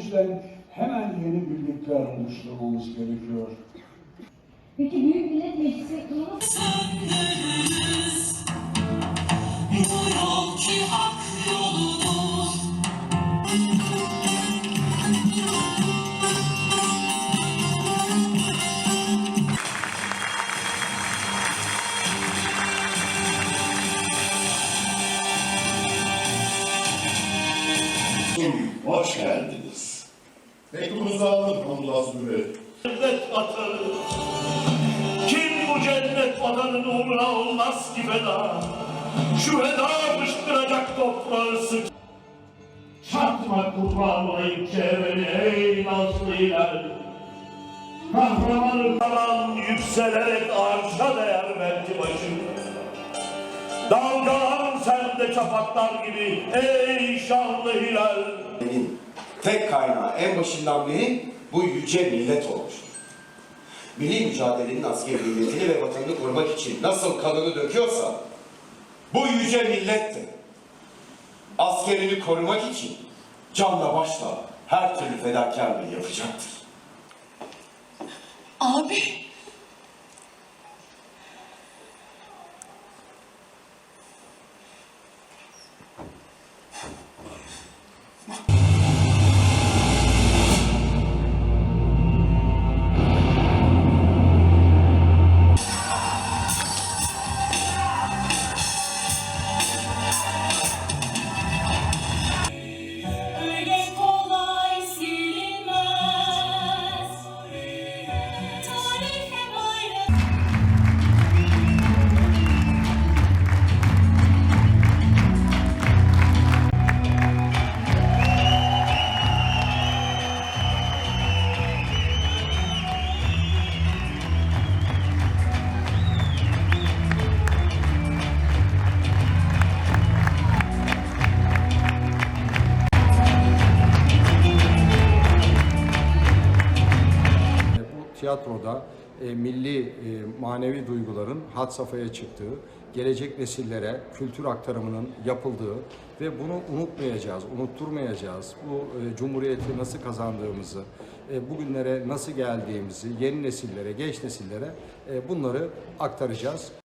yüzden hemen yeni birlikler oluşturmamız gerekiyor. Peki Büyük Millet Meclisi bunu Hoş geldiniz. Mektubunuzu aldım Hamdullah Bey. cennet vatanı. Kim bu cennet vatanın uğruna olmaz ki feda? Şu feda fışkıracak toprağı sık. Çatma kurban olayım çevreni ey nazlı hilal. Kahramanı kalan yükselerek arşa değer belki başın. Dalgalan de çapaklar gibi ey şanlı hilal. Benim tek kaynağı en başından beri bu yüce millet olmuştur. Milli mücadelenin askeri milletini ve vatanını korumak için nasıl kanını döküyorsa bu yüce millet de askerini korumak için canla başla her türlü fedakarlığı yapacaktır. Abi tiyatroda e, milli e, manevi duyguların had safhaya çıktığı, gelecek nesillere kültür aktarımının yapıldığı ve bunu unutmayacağız, unutturmayacağız. Bu e, cumhuriyeti nasıl kazandığımızı, e, bugünlere nasıl geldiğimizi yeni nesillere, genç nesillere e, bunları aktaracağız.